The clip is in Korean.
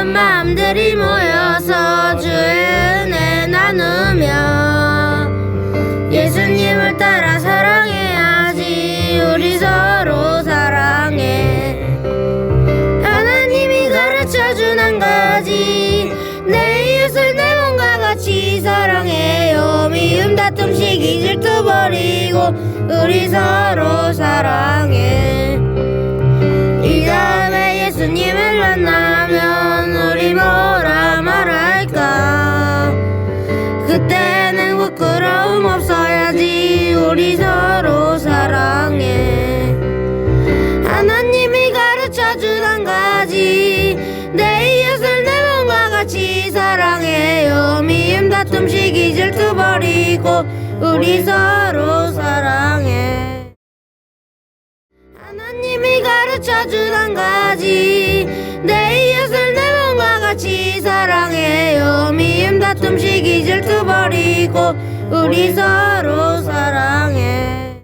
자매들이 모여서 주의 은혜 나누며 예수님을 따라 사랑해야지 우리 서로 사랑해. 하나님이 가르쳐준 한 가지 내 이웃을 내 몸과 같이 사랑해요. 미움 다툼 시기 질투 버리고 우리 서로 사랑해. 이 다음에 예수님을 만나 그때는 부끄러움 없어야지 우리 서로 사랑해. 하나님이 가르쳐준 한 가지. 내 이웃을 내 몸과 같이 사랑해요. 미움 다툼 시기 질투 버리고 우리 서로 사랑해. 하나님이 가르쳐준 한 가지. 내 이웃을 내 몸과 같이 사랑해요. 미움 다툼 시기 우리 서로